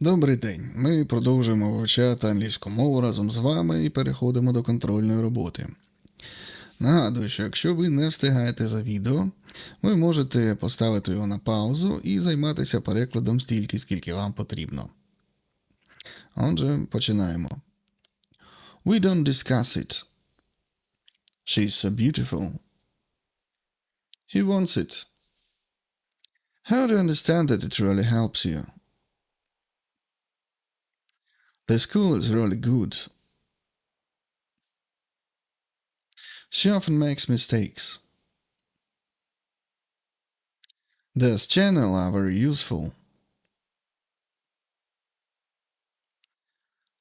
Добрий день. Ми продовжуємо вивчати англійську мову разом з вами і переходимо до контрольної роботи. Нагадую, що якщо ви не встигаєте за відео, ви можете поставити його на паузу і займатися перекладом стільки, скільки вам потрібно. Отже, починаємо. We don't discuss it. She's so beautiful. He wants it. How do you understand that it really helps you? The school is really good. She often makes mistakes. This channel are very useful.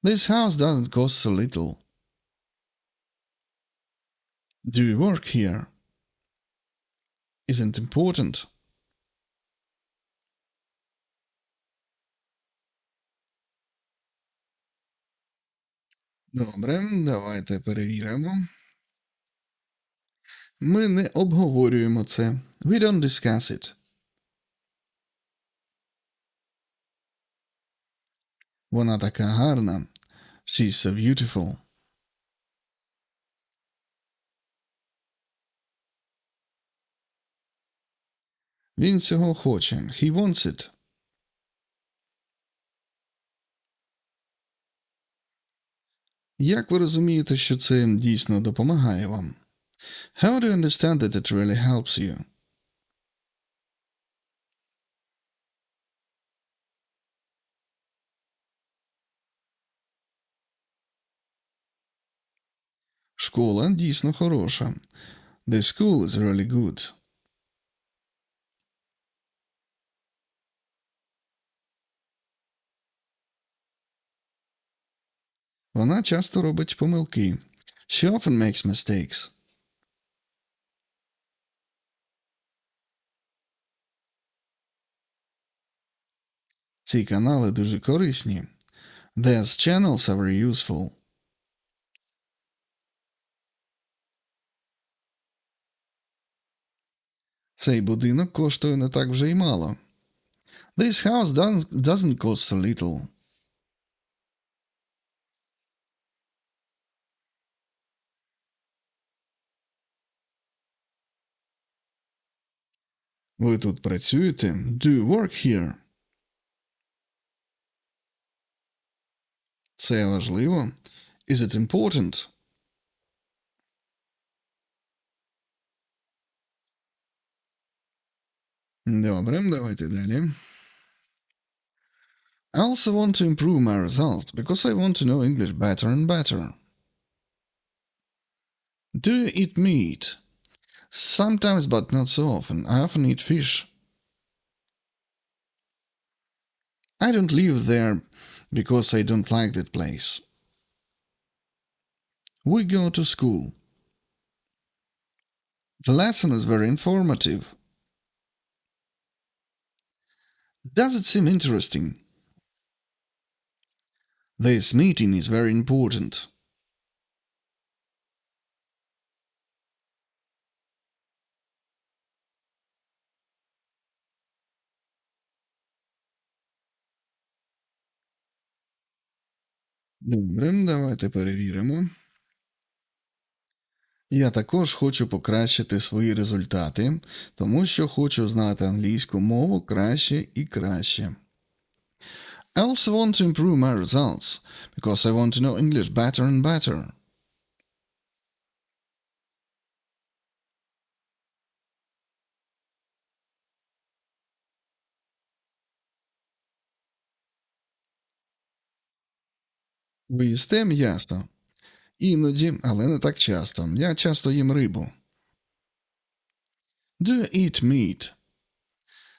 This house doesn't cost so little. Do you work here? Isn't important. Добре, давайте перевіримо. Ми не обговорюємо це. We don't discuss it. Вона така гарна. She's so beautiful. Він цього хоче. He wants it. Як ви розумієте, що це дійсно допомагає вам? How do you understand that it really helps you? Школа дійсно хороша. The school is really good. Вона часто робить помилки. She often makes mistakes. Ці канали дуже корисні. These channels are very useful. Цей будинок коштує не так вже й мало. This house doesn't, cost so little. Ви тут працюєте? Do you work here? Це важливо. Is it important? Добре, давайте далі. I also want to improve my results because I want to know English better and better. Do you eat meat? Sometimes, but not so often. I often eat fish. I don't live there because I don't like that place. We go to school. The lesson is very informative. Does it seem interesting? This meeting is very important. Добре, давайте перевіримо. Я також хочу покращити свої результати, тому що хочу знати англійську мову краще і краще. I also want to improve my results because I want to know English better and better. Ви їсте м'ясо? Іноді, але не так часто. Я часто їм рибу. Do you eat meat?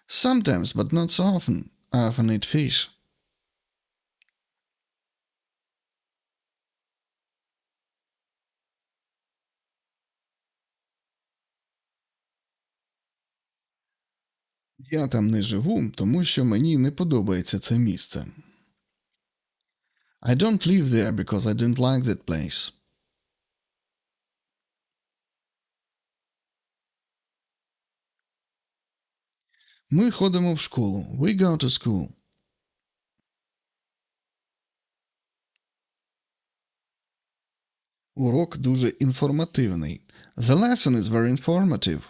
Sometimes, but not so often. I often eat fish. Я там не живу, тому що мені не подобається це місце. I don't live there because I don't like that place. Ми ходимо в школу. We go to school. Урок дуже інформативний. The lesson is very informative.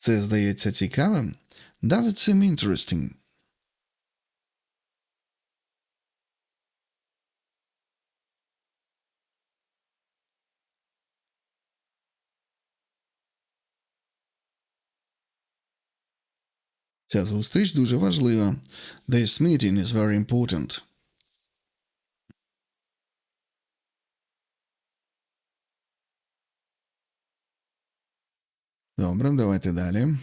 Це здається цікавим? Does it seem interesting? Ця зустріч дуже важлива. This meeting is very important. Добре, давайте далі.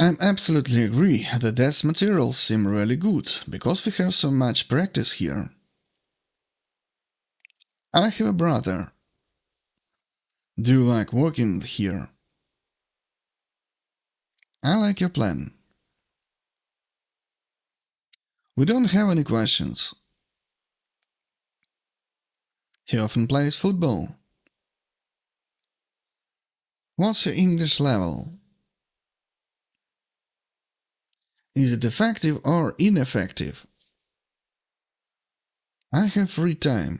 I absolutely agree that these materials seem really good because we have so much practice here. I have a brother. Do you like working here? I like your plan. We don't have any questions. He often plays football. What's your English level? Is it effective or ineffective? I have free time.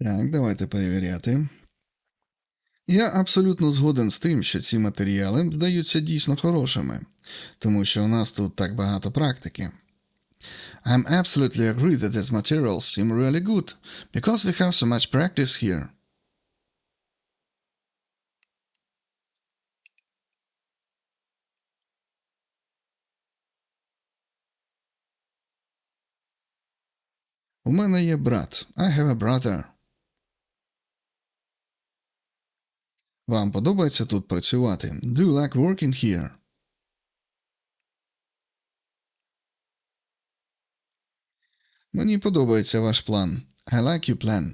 Так, давайте перевіряти. Я абсолютно згоден з тим, що ці матеріали вдаються дійсно хорошими, тому що у нас тут так багато практики. I'm absolutely agree that these materials seem really good, because we have so much practice here. У мене є брат. I have a brother. Вам подобається тут працювати? Do you like working here? Мені подобається ваш план. I like your plan.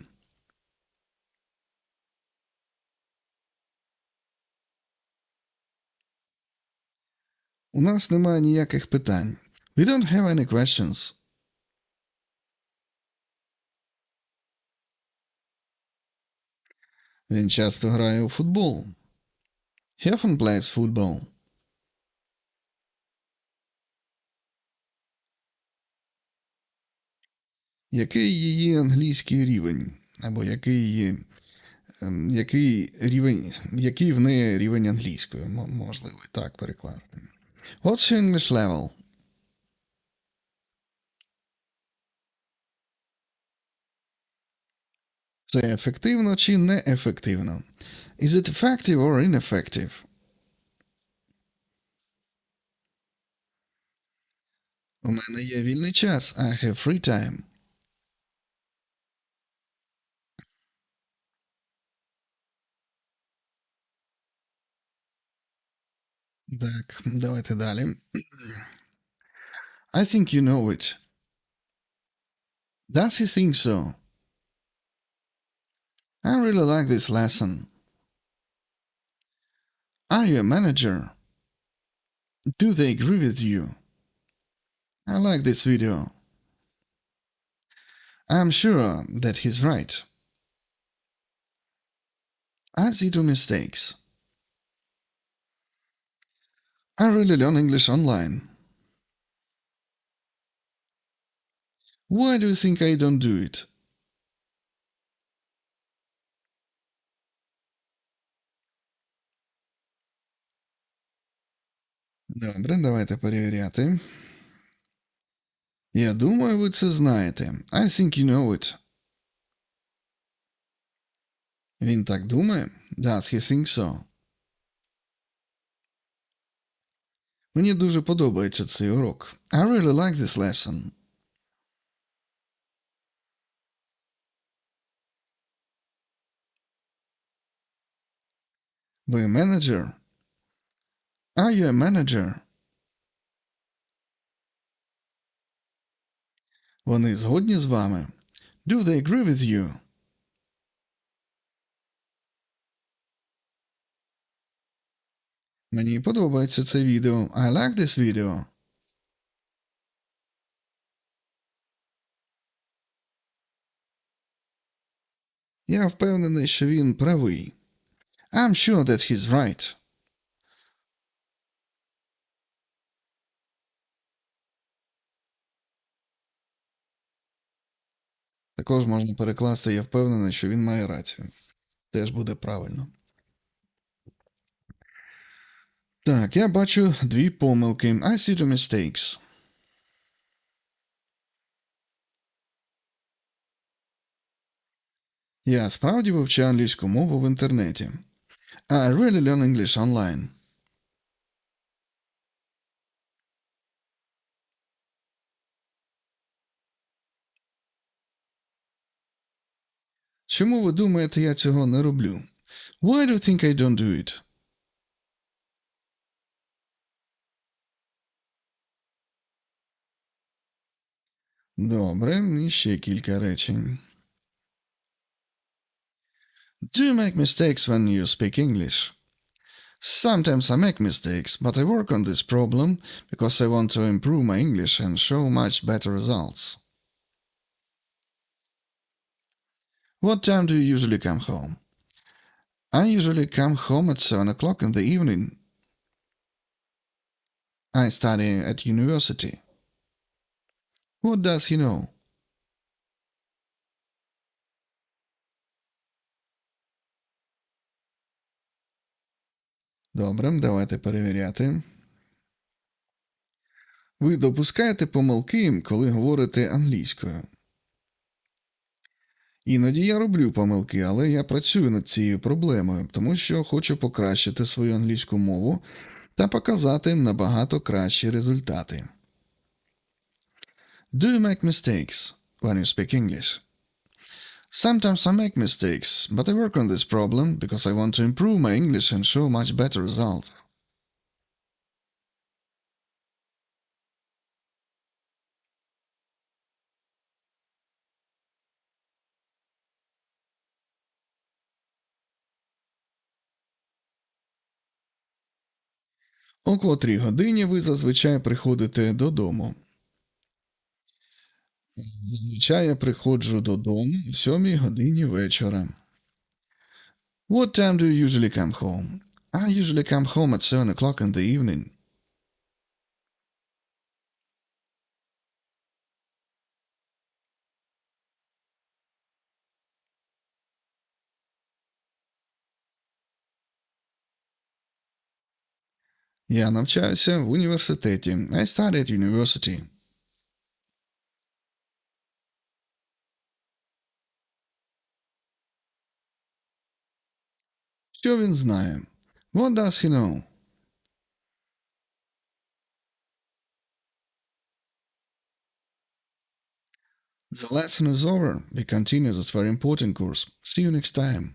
У нас немає ніяких питань. We don't have any questions. Він часто грає у футбол. He often plays football. Який її англійський рівень? Або який її. ем, Який рівень, який в неї рівень англійської, можливо, так перекласти. What's your English level? Це ефективно чи неефективно? Is it effective or ineffective? У мене є вільний час. I have free time. Так, давайте далі. I think you know it. Does he think so? I really like this lesson. Are you a manager? Do they agree with you? I like this video. I'm sure that he's right. I see two mistakes. I really learn English online. Why do you think I don't do it? Добре, давайте перевіряти. Я думаю, ви це знаєте. I think you know it. Він так думає? Does he think so? Мені дуже подобається цей урок. I really like this lesson. Ви менеджер? Are you a manager? Вони згодні з вами? Do they agree with you? Мені подобається це відео. I like this video. Я впевнений, що він правий. I'm sure that he's right. Також можна перекласти, я впевнений, що він має рацію. Теж буде правильно. Так, я бачу дві помилки. I see two mistakes. Я справді вивчаю англійську мову в інтернеті. I really learn English online. Чому ви думаєте, я цього не роблю? Why do you think I don't do it? Добре, і ще кілька речень. Do you make mistakes when you speak English? Sometimes I make mistakes, but I work on this problem because I want to improve my English and show much better results. What time do you usually come home? I usually come home at 7 o'clock in the evening. I study at university. What does he know? Добре, давайте перевіряти. Ви допускаєте помилки, коли говорите англійською. Іноді я роблю помилки, але я працюю над цією проблемою, тому що хочу покращити свою англійську мову та показати набагато кращі результати. Do you make mistakes when you speak English? Sometimes I make mistakes, but I work on this problem because I want to improve my English and show much better results. О котрій годині ви зазвичай приходите додому. Зазвичай я приходжу додому о сьомій годині вечора. What time do you usually come home? I usually come home at 7 o'clock in the evening. Я навчаюся в університеті. I study at university. Що він знає? What does he know? The lesson is over. We continue this very important course. See you next time.